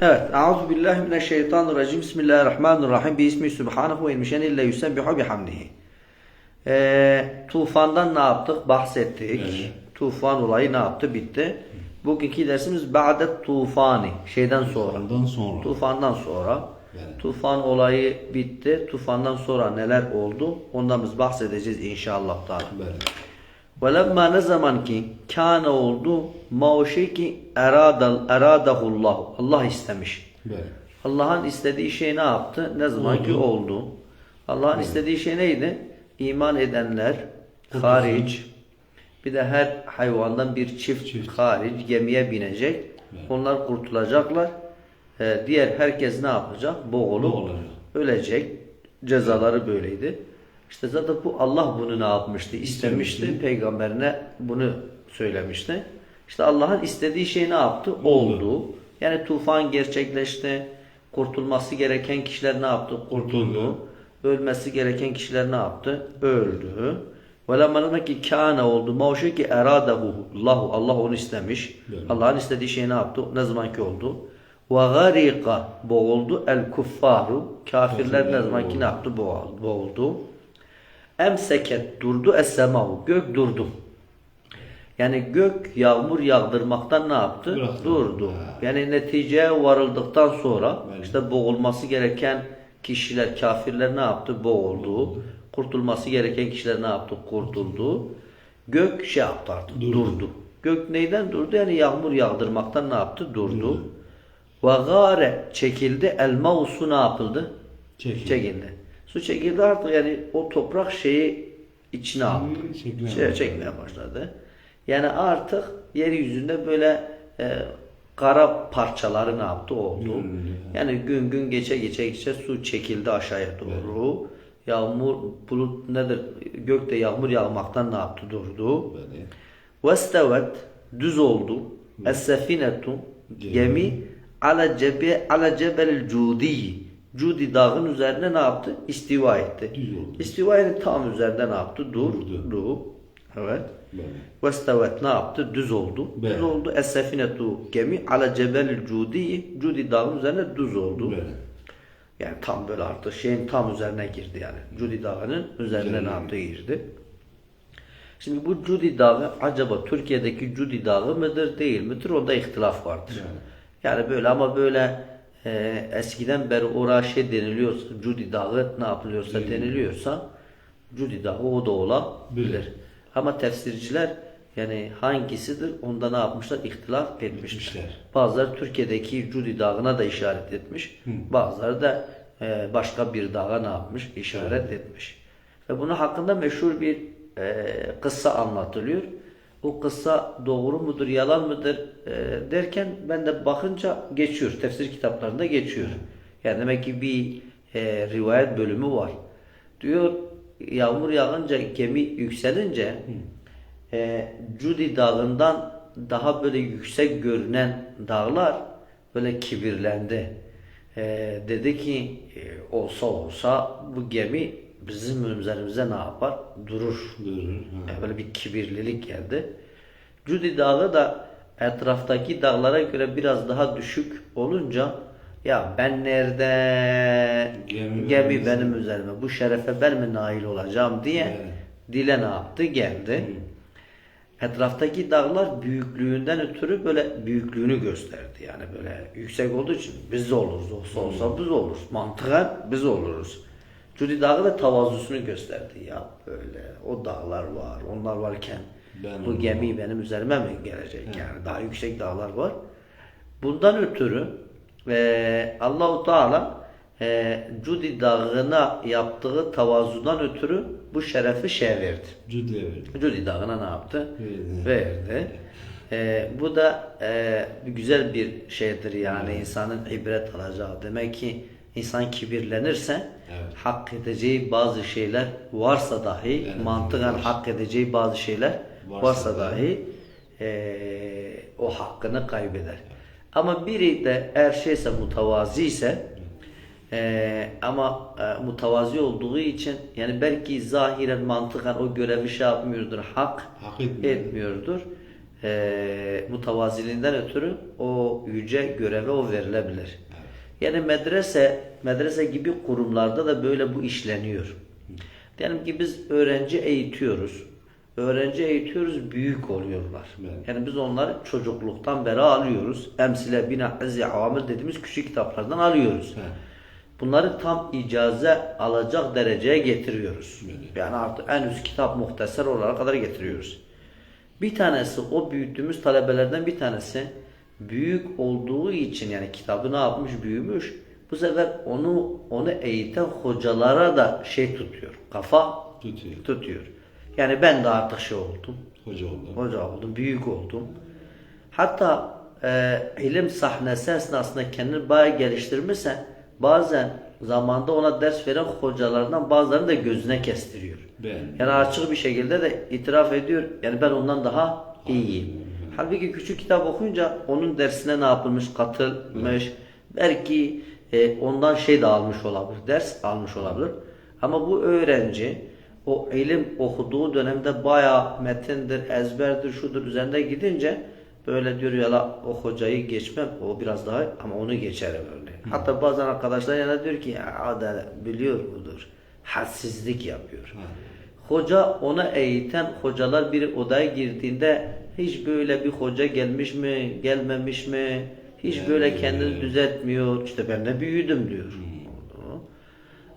Evet. Euzu billahi mineşşeytanirracim. Bismillahirrahmanirrahim. Bismi subhanahu ve mişen illa yusabbihu bihamdihi. Ee, tufandan ne yaptık? Bahsettik. Evet. Tufan olayı ne yaptı? Bitti. Bugünkü dersimiz ba'de tufani. Şeyden sonra. Ondan sonra. Tufandan sonra. Evet. Tufan olayı bitti. Tufandan sonra neler oldu? Ondan biz bahsedeceğiz inşallah. Teala. Böyle. Velemma ne zaman ki kâne oldu ma o şey ki eradal eradahullah Allah istemiş. Böyle. Allah'ın istediği şey ne yaptı? Ne zaman ki Oldu. Allah'ın istediği şey neydi? İman edenler Kurtulsun. hariç bir de her hayvandan bir çift, Çift. hariç gemiye binecek. Evet. Onlar kurtulacaklar. Ee, diğer herkes ne yapacak? Boğulup Boğulacak. ölecek. Cezaları böyleydi. İşte zaten bu Allah bunu ne yapmıştı? İstemişti. Peygamberine bunu söylemişti. İşte Allah'ın istediği şey ne yaptı? Oldu. Oldu. Yani tufan gerçekleşti. Kurtulması gereken kişiler ne yaptı? Kurtuldu. Ölmesi gereken kişiler ne yaptı? Öldü. Ve ki kâne oldu. Mavşe ki eradahu. Allahu Allah onu istemiş. Allah'ın istediği şey ne yaptı? Ne zaman ki oldu? Ve garika boğuldu el kuffaru. Kafirler ne zaman ki ne yaptı? Boğuldu. Emseket durdu es-semahu. Gök durdu. Yani gök yağmur yağdırmaktan ne yaptı? Bıraktı. Durdu. Ha. Yani neticeye varıldıktan sonra işte boğulması gereken kişiler, kafirler ne yaptı? Boğuldu. Kurtulması gereken kişiler ne yaptı? Kurtuldu. Gök şey yaptı artık. Durdu. Durdu. Gök neyden durdu? Yani yağmur yağdırmaktan ne yaptı? Durdu. Durdu. Ve gâre çekildi. El mavsu ne yapıldı? Çekildi. Çekildi. Su çekildi artık yani o toprak şeyi içine aldı. çekmeye Şey, başladı. çekmeye başladı. Yani artık yeryüzünde böyle e, kara parçaları ne yaptı? Oldu. Yani gün gün geçe geçe geçe su çekildi aşağıya doğru. Yağmur, bulut nedir? Gökte yağmur yağmaktan ne yaptı? Durdu. Vestevet düz oldu. Es-sefinetu gemi ala cebe ala cebel cudi. Cudi dağın üzerine ne yaptı? İstiva etti. Düz oldu. İstiva etti tam üzerinde ne yaptı? Durdu. Durdu. Evet. Böyle. Vestevet ne yaptı? Düz oldu. Düz oldu. Es-sefinetu gemi ala cebel cudi. Cudi dağın üzerine düz oldu. Yani tam böyle artık şeyin tam üzerine girdi yani. Cudi Dağı'nın üzerine Üzerine ne yaptı girdi. Şimdi bu Cudi Dağı acaba Türkiye'deki Cudi Dağı mıdır değil midir? Onda ihtilaf vardır. Yani. Yani böyle ama böyle e, eskiden beri oraya şey deniliyorsa Cudi Dağı ne yapılıyorsa Deniliyor. deniliyorsa Cudi Dağı o da olabilir. Bilir. Ama tefsirciler yani hangisidir onda ne yapmışlar? İhtilaf etmişler. Etmişler. Bazıları Türkiye'deki Cudi Dağı'na da işaret etmiş. Bazıları da e, başka bir dağa ne yapmış? İşaret etmiş. Ve bunun hakkında meşhur bir e, kıssa anlatılıyor. O kıssa doğru mudur, yalan mıdır e, derken ben de bakınca geçiyor. Tefsir kitaplarında geçiyor. Yani demek ki bir e, rivayet bölümü var. Diyor yağmur yağınca gemi yükselince e, Cudi dağından daha böyle yüksek görünen dağlar böyle kibirlendi. E, dedi ki e, olsa olsa bu gemi bizim üzerimize ne yapar? Durur. Durur. Ha. Böyle bir kibirlilik geldi. Cudi dağı da etraftaki dağlara göre biraz daha düşük olunca ya ben nerede Gemi gemi, benim üzerime bu şerefe ben mi nail olacağım diye Evet. dile ne yaptı geldi. Etraftaki dağlar büyüklüğünden ötürü böyle büyüklüğünü gösterdi. Yani böyle yüksek olduğu için biz oluruz. Olsa olsa biz oluruz. Mantıken biz oluruz. Cudi Dağı da tavazusunu gösterdi. Ya böyle o dağlar var. Onlar varken Ben bu gemi benim üzerime mi gelecek? Yani daha yüksek dağlar var. Bundan ötürü e, Allahu Teala e, Cudi Dağı'na yaptığı tavazudan ötürü bu şerefi şey verdi. Cüde verdi. Cudi Dağı'na ne yaptı? Verdi. Verdi. Ee, bu da e, güzel bir şeydir yani insanın ibret alacağı. Demek ki insan kibirlenirse Evet. hak edeceği bazı şeyler varsa dahi Evet, mantıken var. hak edeceği bazı şeyler Varsa varsa, da- dahi e, o hakkını kaybeder. Ama biri de eğer şeyse mutavazi ise ee, ama e, mutavazi olduğu için yani belki zahiren mantıken o görevi şey yapmıyordur, hak Hak etmiyor. etmiyordur. e, mutavaziliğinden ötürü o yüce göreve o verilebilir. Yani medrese, medrese gibi kurumlarda da böyle bu işleniyor. Diyelim ki biz öğrenci eğitiyoruz. Öğrenci eğitiyoruz, büyük oluyorlar. Evet. Yani biz onları çocukluktan beri alıyoruz. Emsile bina izzi avamir dediğimiz küçük kitaplardan alıyoruz. He. Bunları tam icaze alacak dereceye getiriyoruz. Evet. Yani artık en üst kitap muhteser olarak kadar getiriyoruz. Bir tanesi o büyüttüğümüz talebelerden bir tanesi büyük olduğu için yani kitabı ne yapmış büyümüş. Bu sefer onu onu eğiten hocalara da şey tutuyor. Kafa Tutuyor. tutuyor. Yani ben de artık şey oldum. Hoca oldu. Hoca oldum, büyük oldum. Hatta e, ilim sahnesi esnasında kendini bayağı geliştirmişse bazen zamanda ona ders veren hocalardan bazılarını da gözüne kestiriyor. Ben. Yani açık bir şekilde de itiraf ediyor. Yani ben ondan daha iyiyim. Halbuki küçük kitap okuyunca onun dersine ne yapılmış, katılmış. Belki e, ondan şey de almış olabilir, ders almış olabilir. Ama bu öğrenci o ilim okuduğu dönemde bayağı metindir, ezberdir, şudur üzerinde gidince böyle diyor ya la o hocayı geçmem, o biraz daha ama onu geçerim örneğin. Hatta bazen arkadaşlar yana diyor ki ya da biliyor mudur? Hadsizlik yapıyor. Hoca ona eğiten hocalar bir odaya girdiğinde hiç böyle bir hoca gelmiş mi, gelmemiş mi? Hiç böyle kendini düzeltmiyor. İşte ben de büyüdüm diyor.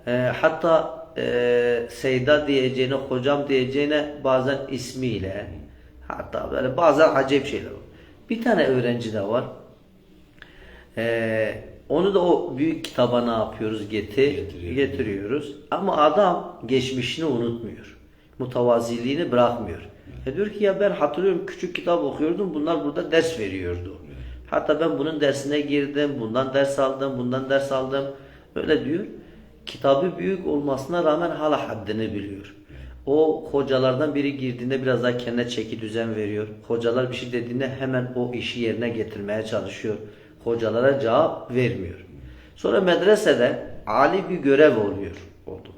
E, hatta e, Seyda diyeceğine, hocam diyeceğine bazen ismiyle hatta böyle bazen acayip şeyler var. Bir tane öğrenci de var. E, onu da o büyük kitaba ne yapıyoruz? Getir, Getiriyor. getiriyoruz. Ama adam geçmişini unutmuyor. Mutavaziliğini bırakmıyor. E diyor ki ya ben hatırlıyorum küçük kitap okuyordum. Bunlar burada ders veriyordu. Hatta ben bunun dersine girdim. Bundan ders aldım. Bundan ders aldım. Öyle diyor. Kitabı büyük olmasına rağmen hala haddini biliyor. O hocalardan biri girdiğinde biraz daha kendine çeki düzen veriyor. Hocalar bir şey dediğinde hemen o işi yerine getirmeye çalışıyor. Hocalara cevap vermiyor. Sonra medresede ali bir görev oluyor. Oldu.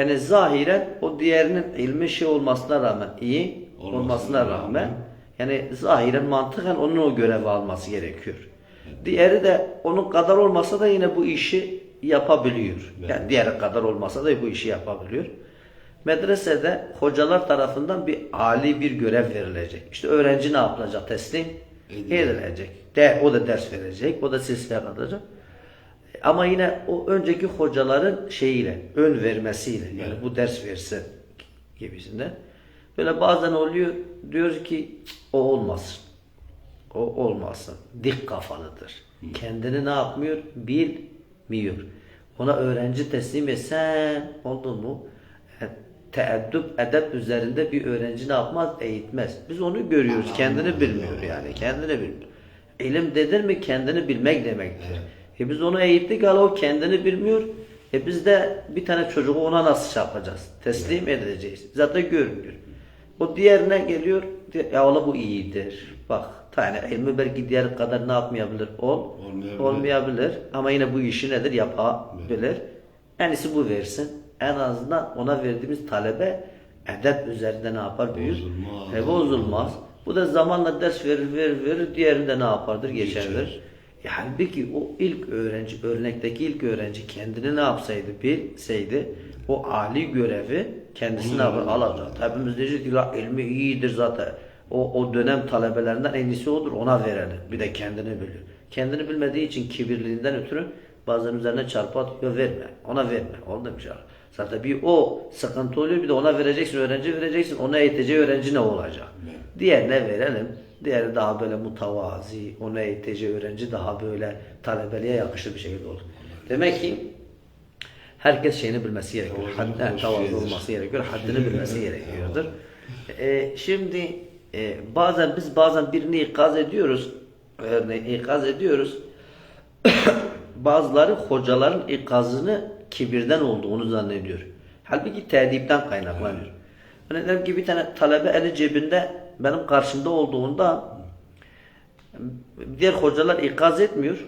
Yani zahiren o diğerinin ilmi şey olmasına rağmen iyi Olmasına olmasına rağmen. rağmen yani zahiren mantıken onun o görevi alması gerekiyor. Diğeri de onun kadar olmasa da yine bu işi yapabiliyor. Evet. Yani diğeri kadar olmasa da bu işi yapabiliyor. Medresede hocalar tarafından bir ali bir görev verilecek. İşte öğrenci ne yapılacak? Teslim Edilecek. De, o da ders verecek. O da silsile kalacak. Ama yine o önceki hocaların şeyiyle, ön vermesiyle yani Evet. bu ders versin gibisinden. Böyle bazen oluyor diyoruz ki o olmasın. O olmasın. Dik kafalıdır. Kendini ne yapmıyor? Bilmiyor. Ona öğrenci teslim etsen oldu mu? E, Teeddüp, edep üzerinde bir öğrenci ne yapmaz? Eğitmez. Biz onu görüyoruz. Kendini bilmiyor yani. Kendini bilmiyor. İlim dedin mi kendini bilmek demektir. E biz onu eğittik hala o kendini bilmiyor. E biz de bir tane çocuğu ona nasıl şey yapacağız? Teslim edeceğiz. Zaten görmüyor. O diğerine geliyor. Ya ola bu iyidir. Bak tane ilmi belki diğer kadar ne yapmayabilir? Ol, Olmayabilir. olmayabilir. Ama yine bu işi nedir? Yapabilir. En iyisi bu versin. En azından ona verdiğimiz talebe edep üzerinde ne yapar? Büyür. Bozulmaz. E, bozulmaz. Bu da zamanla ders verir verir verir. Diğerinde ne yapardır? Geçerdir. Geçer. Ya halbuki o ilk öğrenci, örnekteki ilk öğrenci kendini ne yapsaydı, bilseydi o ali görevi kendisi ne yapar? Alacak. Hepimiz diyeceğiz ki ilmi iyidir zaten. O, o dönem talebelerinden en iyisi odur ona verelim. Bir de kendini biliyor. Kendini bilmediği için kibirliğinden ötürü bazen üzerine çarpı atıyor verme. Ona verme. Oldu mu şey? Zaten bir o sıkıntı oluyor bir de ona vereceksin öğrenci vereceksin. Ona eğiteceği öğrenci ne olacak? Diğerine verelim. Diğeri daha böyle mutavazi, ona eğiteceği öğrenci daha böyle talebeliğe yakışır bir şekilde olur. Demek ki herkes şeyini bilmesi gerekiyor. Haddine tavazı olması gerekiyor. Haddini bilmesi gerekiyordur. Ee, şimdi e, bazen biz bazen birini ikaz ediyoruz. Örneğin ikaz ediyoruz. Bazıları hocaların ikazını kibirden olduğunu zannediyor. Halbuki tedipten kaynaklanıyor. Hani dedim ki bir tane talebe eli cebinde benim karşımda olduğunda diğer hocalar ikaz etmiyor.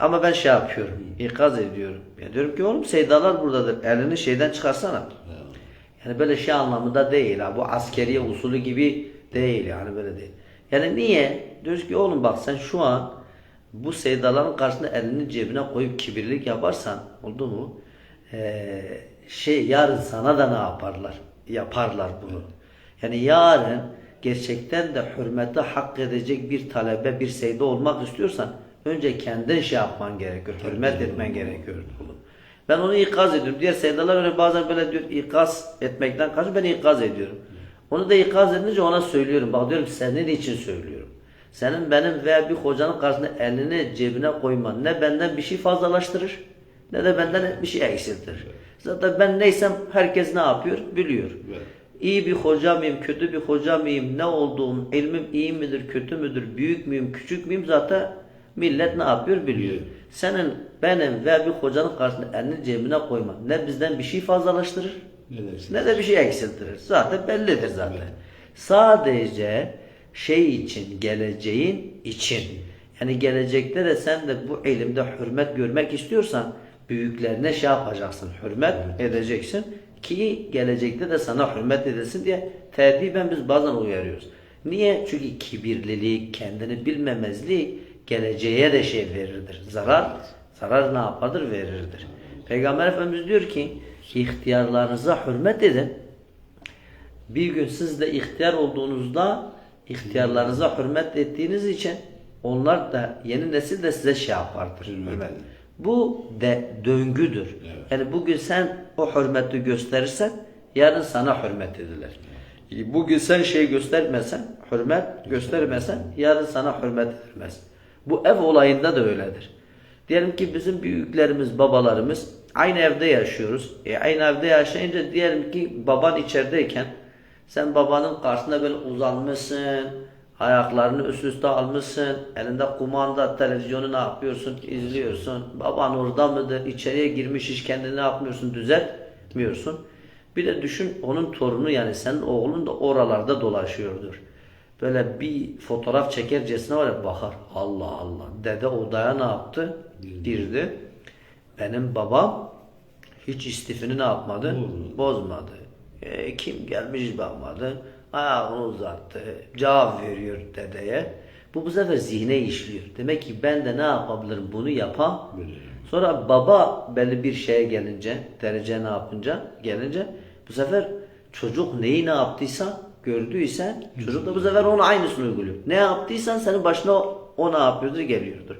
Ama ben şey yapıyorum. ikaz ediyorum. Ya diyorum ki oğlum seydalar buradadır. Elini şeyden çıkarsana. Yani böyle şey anlamında değil ha. Bu askeriye usulü gibi değil yani böyle değil. Yani niye? Diyoruz ki oğlum bak sen şu an bu sevdaların karşısında elini cebine koyup kibirlik yaparsan oldu mu? Ee, şey yarın sana da ne yaparlar? Yaparlar bunu. Yani yarın gerçekten de hürmete hak edecek bir talebe, bir seyde olmak istiyorsan önce kendin şey yapman gerekiyor. Hürmet etmen gerekiyor. Ben onu ikaz ediyorum. Diğer seydalar öyle bazen böyle diyor ikaz etmekten karşı ben ikaz ediyorum. Onu da ikaz edince ona söylüyorum. Bak diyorum senin için söylüyorum. Senin benim veya bir hocanın karşısında elini cebine koyman ne benden bir şey fazlalaştırır ne de benden bir şey eksiltir. Zaten ben neysem herkes ne yapıyor biliyor. Evet. İyi bir hoca mıyım, kötü bir hoca mıyım, ne olduğum, ilmim iyi midir, kötü müdür, büyük müyüm, küçük müyüm zaten millet ne yapıyor biliyor. Evet. Senin, benim veya bir hocanın karşısında elini cebine koyman ne bizden bir şey fazlalaştırır Ne dersin? ne de bir şey eksiltirir. Zaten bellidir zaten. Sadece şey için, geleceğin için. Yani gelecekte de sen de bu elimde hürmet görmek istiyorsan büyüklerine şey yapacaksın, hürmet edeceksin ki gelecekte de sana hürmet edilsin diye tertiben biz bazen uyarıyoruz. Niye? Çünkü kibirlilik, kendini bilmemezlik geleceğe de şey verirdir. Zarar, zarar ne yapardır? Verirdir. Peygamber Efendimiz diyor ki ihtiyarlarınıza hürmet edin. Bir gün siz de ihtiyar olduğunuzda ihtiyarlarınıza hürmet ettiğiniz için onlar da yeni nesil de size şey yapardır. Hürmet Hürmet. Bu de döngüdür. Evet. Yani bugün sen o hürmeti gösterirsen yarın sana hürmet edilir. Bugün sen şey göstermesen, hürmet göstermesen yarın sana hürmet edilmez. Bu ev olayında da öyledir. Diyelim ki bizim büyüklerimiz, babalarımız aynı evde yaşıyoruz. E, aynı evde yaşayınca diyelim ki baban içerideyken sen babanın karşısında böyle uzanmışsın, ayaklarını üst üste almışsın, elinde kumanda, televizyonu ne yapıyorsun, izliyorsun. Baban orada mıdır, içeriye girmiş hiç kendini ne yapmıyorsun, düzeltmiyorsun. Bir de düşün onun torunu yani senin oğlun da oralarda dolaşıyordur. Böyle bir fotoğraf çekercesine var ya bakar. Allah Allah. Dede odaya ne yaptı? Girdi. Benim babam hiç istifini ne yapmadı? Bozmadı. E, kim gelmiş bakmadı. Ayağını uzattı. Cevap veriyor dedeye. Bu bu sefer zihne işliyor. Demek ki ben de ne yapabilirim? Bunu yapabilirim. Sonra baba belli bir şeye gelince, derece ne yapınca, gelince bu sefer çocuk neyi ne yaptıysa, gördüyse çocuk da bu sefer onun aynısını uyguluyor. Ne yaptıysan senin başına o, ne yapıyordur geliyordur.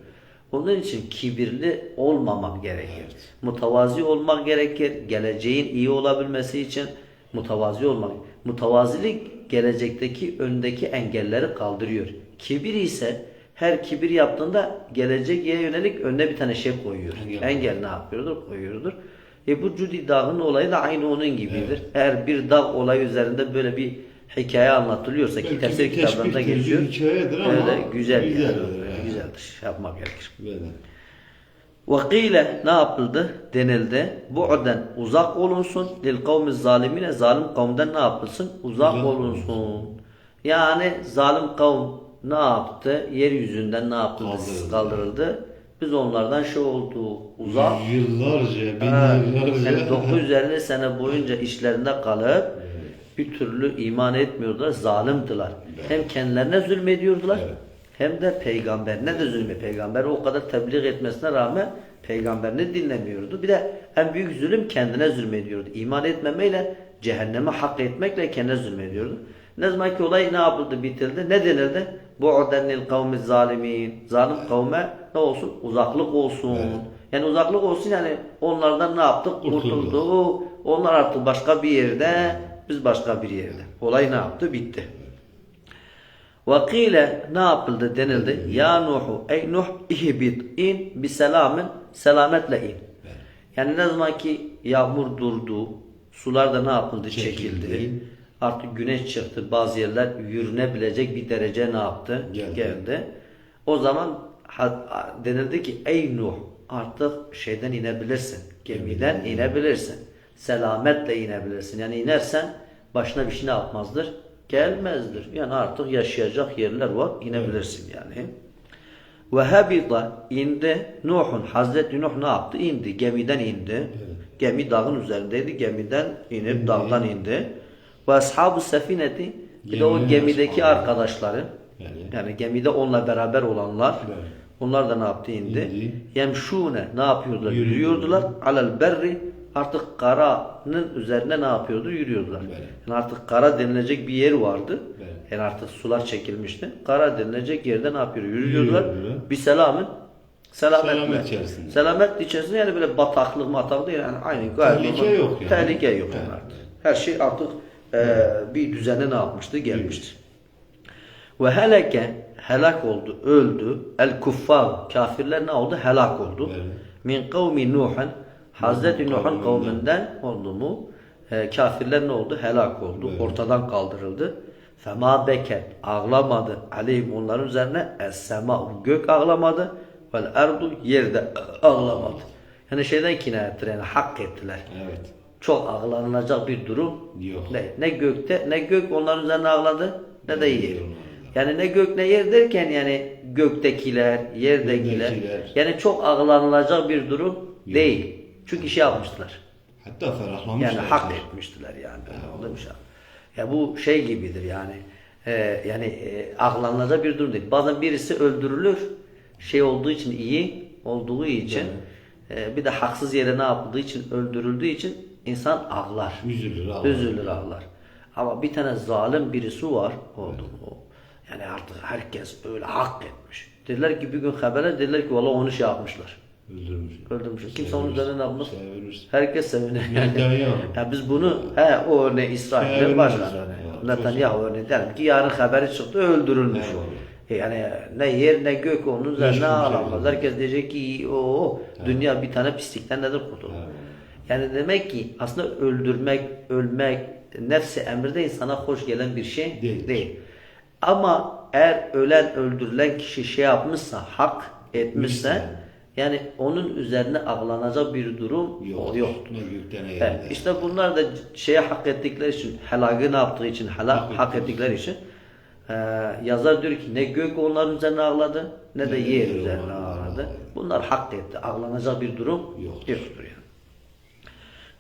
Onun için kibirli olmamak gerekir. Mutavazi olmak gerekir. Geleceğin iyi olabilmesi için mutavazi olmak. Mutavazilik gelecekteki öndeki engelleri kaldırıyor. Kibir ise her kibir yaptığında geleceğe yönelik önüne bir tane şey koyuyor. Engel. Engel ne yapıyordur? Koyuyordur. E bu Cudi Dağı'nın olayı da aynı onun gibidir. Eğer bir dağ olayı üzerinde böyle bir hikaye anlatılıyorsa ki Belki tefsir bir kitaplarında geçiyor. hikayedir ama öyle güzel güzeldir yani. yani. Güzeldir. Yapmak gerekir. Böyle. Vakile ne yapıldı? Denildi. Bu'den uzak olunsun. Lil kavmi zalimine zalim kavmden ne yapılsın? Uzak Uzak olunsun. Yani zalim kavm ne yaptı? Yeryüzünden ne yapıldı? Kaldırıldı. Kaldırıldı. Biz onlardan şey oldu. Uzak. Yıllarca, Evet. binlerce. Yani 950 sene boyunca işlerinde kalıp bir türlü iman etmiyordular. Zalimdiler. Hem kendilerine zulmediyordular. Evet. Hem de peygamberine de zulme. Peygamber o kadar tebliğ etmesine rağmen peygamberini dinlemiyordu. Bir de en büyük zulüm kendine zulmediyordu. İman etmemeyle cehenneme hak etmekle kendine zulmediyordu. Ne zaman ki olay ne yapıldı bitildi? Ne denildi? Bu'den lil kavmi zalimin. Zalim kavme ne olsun? Uzaklık olsun. Yani uzaklık olsun yani onlardan ne yaptık? Kurtulduk. Onlar artık başka bir yerde, biz başka bir yerde. Olay ne yaptı? Bitti. Vakile ne yapıldı denildi. Ya Nuhu ey Nuh ihbit in bi selamın selametle in. Yani ne zaman ki yağmur durdu, sular da ne yapıldı? Çekildi. Çekildi. Artık güneş çıktı. Bazı yerler yürünebilecek bir derece ne yaptı? Geldi. O zaman denildi ki ey Nuh artık şeyden inebilirsin. Gemiden inebilirsin. Selametle inebilirsin. Yani inersen başına bir şey ne yapmazdır? Gelmezdir. Yani artık yaşayacak yerler var. inebilirsin yani. Ve habita indi Nuh'un Hazreti Nuh ne yaptı? İndi. Gemiden indi. Gemi dağın üzerindeydi. Gemiden inip İndi. dağdan indi. Ve ashabu sefineti bir de o gemideki ashabı. arkadaşları Evet. Yani gemide onunla beraber olanlar Evet. onlar da ne yaptı indi? İndi. Yemşune ne yapıyordular? Yürüyordu. Yürüyordular. Alel berri artık karanın üzerine ne yapıyordu? Yürüyordular. Evet. Yani artık kara denilecek bir yer vardı. Evet. Yani artık sular çekilmişti. Kara denilecek yerde ne yapıyor? Yürüyordular. Yürüyordular. Bir selamın selametle. Selamet içerisinde. Selamet içerisinde yani böyle bataklık matak değil yani aynı gayet Tehlike normal. yok yani. Tehlike yok Evet. onlarda. Her şey artık e, bir düzene ne yapmıştı? Gelmişti. Ve heleke helak oldu, öldü. El kuffar kafirler ne oldu? Helak oldu. Evet. Min kavmi Nuh'un Hazreti Nuh'un kavminden. oldu mu? E, kafirler ne oldu? Helak oldu. Evet. Ortadan kaldırıldı. Fema beket ağlamadı aleyhim onların üzerine es sema gök ağlamadı vel erdu yerde ağlamadı. Yani şeyden kinayettir yani hak ettiler. Evet. Çok ağlanılacak bir durum Yok. ne, ne gökte ne gök onların üzerine ağladı ne de yer. Yani ne gök ne yer derken yani göktekiler, yerdekiler. Yani çok ağlanılacak bir durum değil. Çünkü şey yapmıştılar. Hatta ferahlamışlar. Yani hak etmiştiler yani. Şu an? Ya bu şey gibidir yani. Ee, yani e, ağlanılacak bir durum değil. Bazen birisi öldürülür. Şey olduğu için iyi olduğu için e, bir de haksız yere ne yapıldığı için öldürüldüğü için insan ağlar. Üzülür ağlar. Üzülür ağlar. Ama bir tane zalim birisi var oldu o. Yani artık herkes öyle hak etmiş. Dediler ki bir gün haberler dediler ki valla onu şey yapmışlar. Öldürmüş. Öldürmüşler. Kimse onun üzerine ne yapmaz? Sevinir. Herkes sevinir. Ya biz bunu he o örneği İsrail'de çok Netanyahu örneği derim ki yarın haberi çıktı öldürülmüş. Eyvallah. E Yani ne yer ne gök onun üzerine alamaz. yok. Herkes diyecek ki o dünya bir tane pislikten nedir kurtulur. Yani demek ki aslında öldürmek, ölmek nefsi emirde insana hoş gelen bir şey Değil. değil. Ama eğer ölen öldürülen kişi şey yapmışsa, hak Etmişse. Yani onun üzerine ağlanacak bir durum Yok. yoktur. Evet, işte bunlar da şeye hak ettikleri için, helakı ne yaptığı için, helak Hak hak ettikleri için e, yazar diyor ki ne gök onların üzerine ağladı ne de Ne de yer üzerine ağladı. Bunlar hak etti. Ağlanacak bir durum Yoktur. yoktur yani.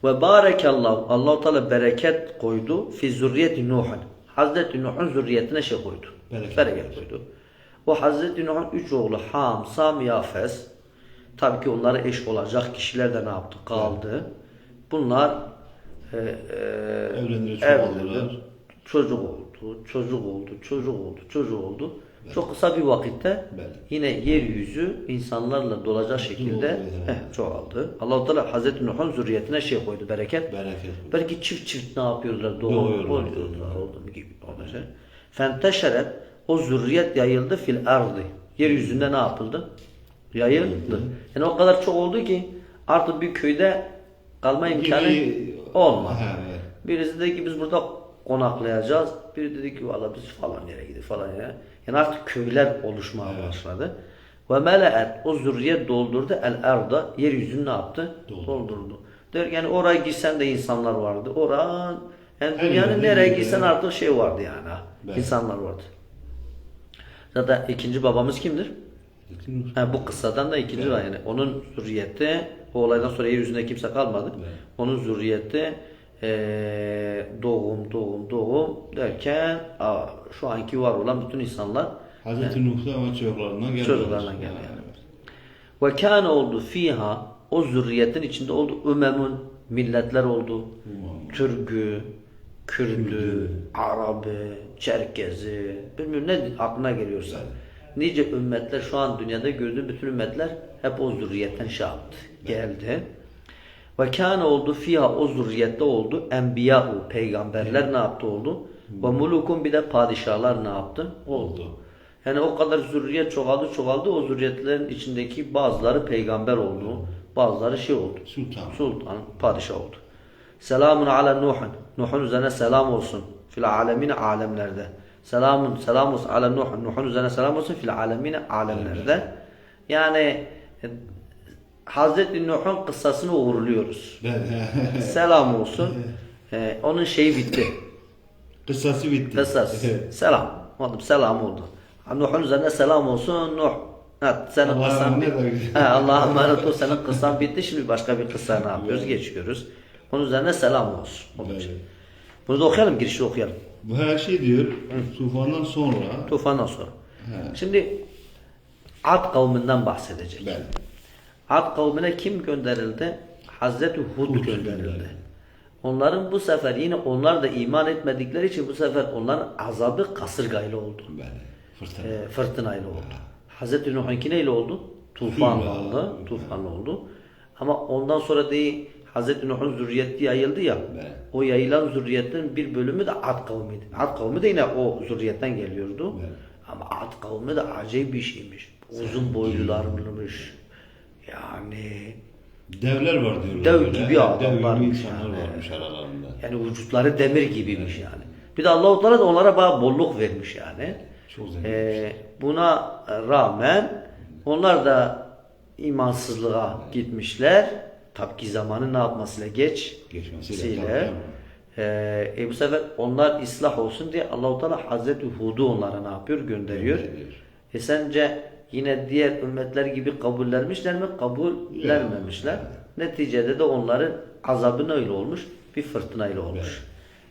Ve barekallahu Allah Teala bereket koydu fi zürriyeti Nuh'un. Hazreti Nuh'un zürriyetine şey koydu. Bereket. Bereket, koydu. O Hazreti Nuh'un üç oğlu Ham, Sam, Yafes. Tabii ki onlara eş olacak kişiler de ne yaptı? Kaldı. Bunlar e, e, Evlendiler, evlendi. çoğaldılar. Çocuk oldu, çocuk oldu, çocuk oldu, çocuk oldu. Çok kısa bir vakitte Belli. yine yeryüzü insanlarla dolacak şekilde evet. heh, çoğaldı. Allah-u Teala Hazreti Nuh'un zürriyetine şey koydu, bereket. Bereket. Belki çift çift ne yapıyorlar? Doğum, Doğuyorlar. oluyorlar. Olduğu gibi. Fenteşeret o zürriyet yayıldı fil ardı. Yeryüzünde ne yapıldı? Yayıldı. Yani o kadar çok oldu ki artık bir köyde kalma imkanı Gibi- olmadı. Ha, evet. Birisi dedi ki biz burada konaklayacağız. Biri dedi ki valla biz falan yere gidelim falan yere. Yani artık köyler oluşmaya Evet. başladı. Ve mele'et o zürriyet doldurdu el erda yeryüzünü ne yaptı? Doldurdu. Doldurdu. Der yani oraya gitsen de insanlar vardı. Oraya yani dünyanın yerde nereye gitsen artık şey vardı yani. Evet. İnsanlar vardı. Zaten ikinci babamız kimdir? Ha, bu kıssadan da ikinci Evet. var yani. Onun zürriyeti o olaydan sonra yeryüzünde kimse kalmadı. Evet. Onun zürriyeti eee, doğum doğum doğum derken aa, şu anki var olan bütün insanlar Hazreti Nuh'da ama çocuklarından geldi. Çocuklarından geldi yani. ve kâne oldu fiha o zürriyetin içinde oldu ümemun milletler oldu. Umam. Türk'ü, Kürd'ü, Kürdü. Arabı, Çerkezi, bilmiyorum ne aklına geliyorsa. Nice ümmetler şu an dünyada gördüğün bütün ümmetler hep o zürriyetten şey yaptı, geldi. Ve kâne oldu fiha o zürriyette oldu. Enbiya'u peygamberler ne yaptı oldu? Ve mulukun bir de padişahlar ne yaptı? Oldu. Yani o kadar zürriyet çoğaldı çoğaldı o zürriyetlerin içindeki bazıları peygamber oldu. Bazıları şey oldu. Sultan. Sultan, padişah oldu. Selamun ala Nuh'un. Nuh'un üzerine selam olsun. Fil alemine alemlerde. Selamun, selam olsun ala Nuh'un. Nuh'un üzerine selam olsun fil alemine alemlerde. Yani e, Hazreti Nuh'un kıssasını uğurluyoruz. Ben- selam olsun. E, onun şeyi bitti. Kıssası bitti. Kıssas. selam. Oldu, selam oldu. Nuh'un üzerine selam olsun. Nuh. Ha, senin Allah'a kıssan bitti. Ha, Allah'a emanet ol. Senin kıssan bitti. Şimdi başka bir kıssa ne yapıyoruz? Geçiyoruz. Onun üzerine selam olsun. Onun için. Evet. Bunu da okuyalım. Girişi okuyalım. Bu her şey diyor tufandan sonra Tufandan sonra. He. Şimdi Ad kavminden bahsedecek. ben Ad kavmine kim gönderildi? Hazreti Hud, Hud gönderildi. gönderildi. Onların bu sefer yine onlar da iman etmedikleri için bu sefer onların azabı kasırgayla oldu. ben fırtına. E, fırtınayla oldu. Hazreti Nuh'unki neyle oldu? Tufanla oldu. Tufanla oldu. Ama ondan sonra değil Hazreti Nuh'un zürriyeti yayıldı ya. Evet. O yayılan zürriyetin bir bölümü de Ad kavmiydi. Ad kavmi de yine o zürriyetten geliyordu. Evet. Ama Ad kavmi de acayip bir şeymiş. Uzun boylularmış. Yani Devler var diyorlar. Dev gibi adamlarmış insanlar yani. varmış aralarında. yani vücutları demir gibiymiş yani. Bir de Allah-u Teala da onlara bayağı bolluk vermiş yani. Çok. Ee, buna rağmen onlar da imansızlığa gitmişler. Tabii ki zamanı ne yapmasıyla geç. Geçmesiyle. Ee, e bu sefer onlar ıslah olsun diye Allah-u Teala Hazreti Hud'u onlara ne yapıyor? Gönderiyor. Gönderiyor. E sence yine diğer ümmetler gibi kabullenmişler mi? Kabullenmemişler. Neticede de onların azabı öyle olmuş? Bir fırtınayla olmuş.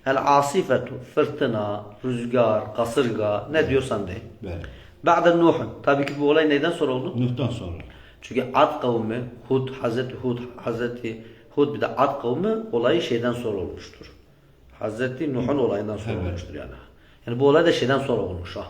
El asifetu fırtına, rüzgar, kasırga ne diyorsan de. Ben. Ba'da Nuh'un. Tabii ki bu olay neyden sonra oldu? Nuh'tan sonra. Çünkü Ad kavmi, Hud, Hazreti Hud, Hazreti Hud bir de Ad kavmi olayı şeyden sonra olmuştur. Hazreti Nuh'un olayından sonra Evet. olmuştur yani. Yani bu olay da şeyden sonra olmuş ha.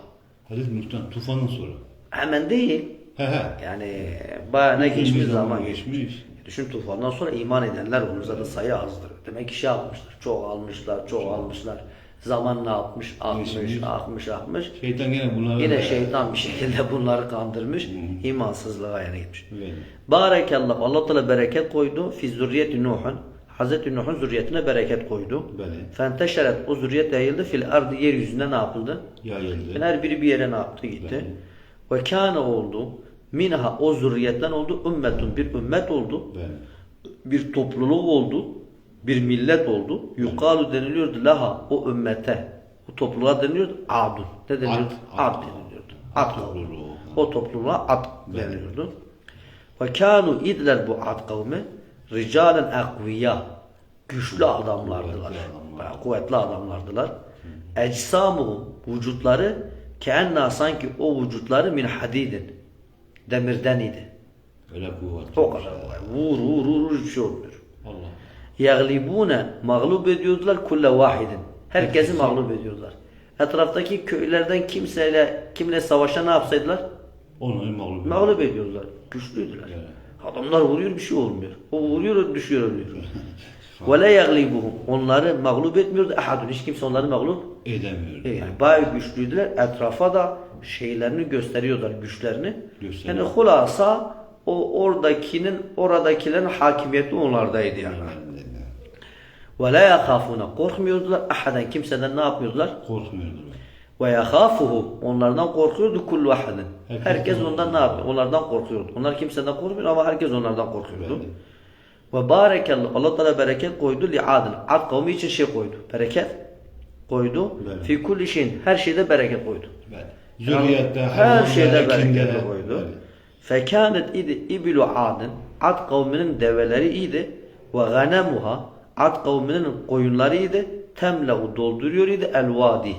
Hazreti Nuh'tan tufandan sonra. Hemen değil. He he. Yani bayağı ne geçmiş zaman zaman geçmiş. Düşün tufandan sonra iman edenler olur. Zaten sayı azdır. Demek ki şey yapmışlar. Çok almışlar, çok almışlar. Zaman ne yapmış? Akmış, Geçmiş. akmış, akmış. Şeytan gene bunları Yine şeytan bir şekilde bunları kandırmış. imansızlığa yani gitmiş. Evet. Barakallah. Allah Teala bereket koydu. Fi zürriyeti Nuh'un. Hazreti Nuh'un zürriyetine bereket koydu. Böyle. Fenteşeret o zürriyet yayıldı. Fil ardı yeryüzünde ne yapıldı? Yayıldı. Yani her biri bir yere ne yaptı gitti. Ve kâne oldu. Minha o zürriyetten oldu. Ümmetun bir ümmet oldu. Ben. Bir topluluk oldu. Bir millet oldu. Yukalu deniliyordu laha o ümmete. O topluluğa deniliyordu adun. Ne deniliyordu? Ad, Ad, ad. deniliyordu. Ad topluluğu. O topluluğa ad deniliyordu. Ve kânu idler bu ad kavmi ricalen akviya. Güçlü adamlardılar. Bayağı Kuvvetli adamlardılar. Ecsamuhum vücutları keenna sanki o vücutları min hadidin. Demirden idi. Öyle kuvvet. O kadar. Vur vur vur vur hiçbir şey olmuyor. Yaglibune mağlup ediyordular kulle vahidin. Herkesi mağlup ediyorlar. Etraftaki köylerden kimseyle kimle savaşa ne yapsaydılar? Onu mağlup. Mağlup ediyorlar. Güçlüydüler. Evet. Adamlar vuruyor bir şey olmuyor. O vuruyor düşüyor ölüyor. Ve la yaglibuhum. Onları mağlup etmiyordu. Ahadun. Hiç kimse onları mağlup Edemiyor. e, yani bayağı güçlüydüler. Etrafa da şeylerini gösteriyorlar, güçlerini. Gösteriyor. Yani hulasa o oradakinin, oradakilerin hakimiyeti onlardaydı yani. Ve la yakafuna korkmuyordular. Ahaden kimseden ne yapıyordular? Korkmuyordur. Ve yakhafuhu onlardan korkuyordu kullu ahadin. Herkes Herkes ondan ne yapıyor? Onlardan korkuyordu. Onlar kimseden korkmuyor ama herkes onlardan korkuyordu. Ve barekallah Allah Teala bereket koydu li adın. Ad kavmi için şey koydu. Bereket koydu. Evet. Fi kulli şeyin her şeyde bereket koydu. Ben. Zürriyette, her hayvanda, şeyde bereket koydu. Fekanet idi ibilu adın. Ad kavminin develeri idi. Ve ganemuha Ad kavminin koyunları idi. Temle'u dolduruyor idi el vadi.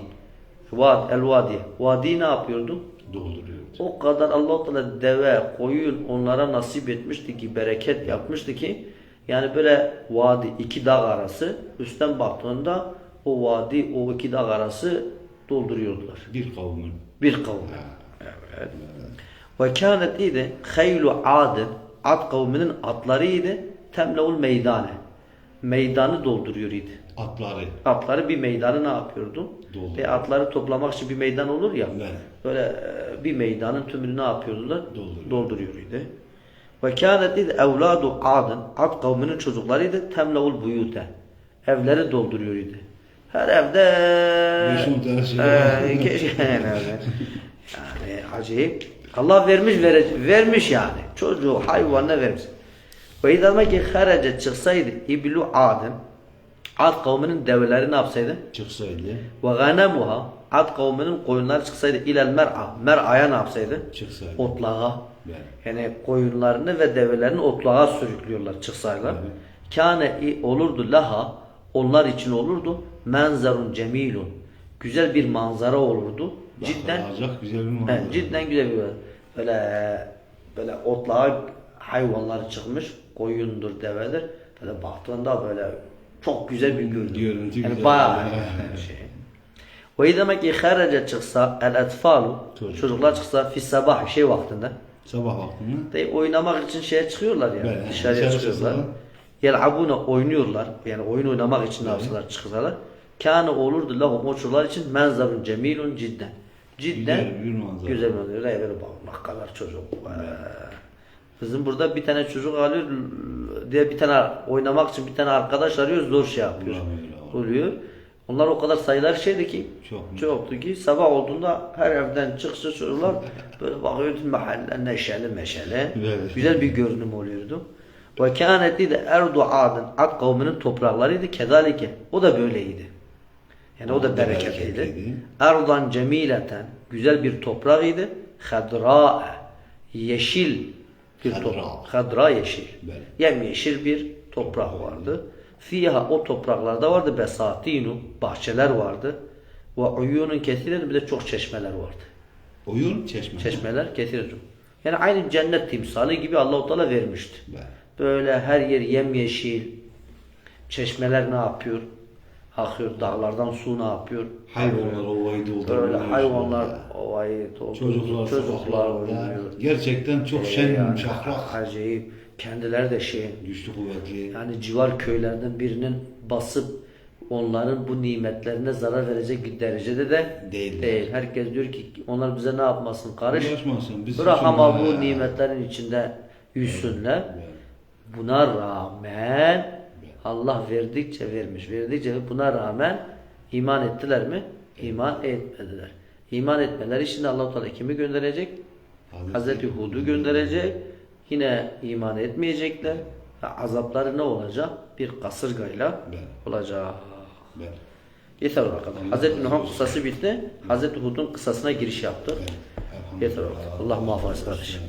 Vad, el vadi. Vadi ne yapıyordu? Dolduruyor. O kadar Allah Teala deve, koyun onlara nasip etmişti ki bereket yapmıştı ki yani böyle vadi iki dağ arası üstten baktığında o vadi o iki dağ arası dolduruyordular. Bir kavmin. Bir kavmi. Evet. Ve kânet idi haylu adın ad kavminin atları idi temleul meydane. Meydanı dolduruyor idi. Atları. Atları bir meydanı ne yapıyordu? Dolduruyor. Ve atları toplamak için bir meydan olur ya. Evet. Böyle e, bir meydanın tümünü ne yapıyordular? Dolduruyor. Dolduruyor idi. Ve kânet idi evladu adın. Ad kavminin çocuklarıydı. Temleul buyute. Evleri dolduruyor idi. Her evde Beş şey yani acayip. Allah vermiş vermiş yani. Çocuğu hayvanına vermiş. Ve idame ki harece çıksaydı iblu adın. Ad kavminin develeri ne yapsaydı? Çıksaydı. Ve ganemuha Ad kavminin koyunları çıksaydı ilel mer'a. Mer'aya ne yapsaydı? Çıksaydı. Otlağa. Yani koyunlarını ve develerini otlağa sürüklüyorlar çıksaylar. Kâne i- olurdu laha onlar için olurdu menzerun cemilun. güzel bir manzara olurdu. Cidden Alacak güzel bir manzara. Evet, cidden güzel bir böyle böyle böyle otluğa hayvanlar çıkmış. Koyundur, devedir. Böyle baktığında böyle çok güzel bir görüntü. Görüntü yani güzel. bayağı şey. Ve demek ki haraca çıksa el etfalu Çocuk. çocuklar çıksa fi sabah şey vaktinde Sabah vaktinde. de oynamak için şeye çıkıyorlar yani. Evet, Dışarıya dışarı çıkıyorlar. Yel'abune oynuyorlar. Yani oyun oynamak için ne yapsalar çıksalar. Kâne olurdu lahum o çocuklar için menzarun cemilun cidden. Cidden Güzel bir manzara. Güzel manzara. Öyle böyle bakmak kadar çocuk. Ee, Bizim burada bir tane çocuk alıyor diye bir tane oynamak için bir tane arkadaş arıyor zor şey yapıyor. Oluyor. Onlar o kadar sayılar şeydi ki Çok. çoktu ki sabah olduğunda her evden çıksa çocuklar böyle bakıyordu mahalle neşeli meşeli. Evet. Güzel bir görünüm oluyordu. Ve kâneti de erdu adın ad kavminin topraklarıydı kezalike. O da böyleydi. Yani o da bereketliydi. Erdan cemileten güzel bir toprağıydı. Hadra yeşil bir Hadra. toprak. Hadra yeşil. Evet. Yemyeşil bir toprak vardı. Fiha o topraklarda vardı besatinu bahçeler vardı. Ve uyunun kesirin bir de çok çeşmeler vardı. Oyun çeşme. Çeşmeler kesirin. Yani aynı cennet timsali gibi Allahu Teala vermişti. Evet. Böyle her yer yemyeşil. Çeşmeler ne yapıyor? Akıyor. Dağlardan su ne yapıyor? Hayvanlar ovayı dolduruyor. Böyle hayvanlar ovayı dolduruyor. Çocuklar, Çocuklar oynuyor. Gerçekten çok Ee, şen, yani şahrak. Acayip. Kendileri de şey Güçlü kuvvetli. yani civar köylerden birinin basıp onların bu nimetlerine zarar verecek bir derecede de Değil. değil. Herkes diyor ki onlar bize ne yapmasın karış. Biz Bırak ama bu nimetlerin içinde yüzsünler. Evet. Buna rağmen Allah verdikçe vermiş. Verdikçe buna rağmen iman ettiler mi? İman etmediler. İman etmeleri için Allah Teala kimi gönderecek? Hazreti Hazreti Hud'u gönderecek. Yine iman etmeyecekler. Ve azapları ne olacak? Bir kasırgayla olacak. Ben. Yeter o kadar. Hazreti Nuh'un kıssası bitti. Hazreti Hud'un kıssasına giriş yaptık. Yeter o kadar. Allah muhafaza kardeşim.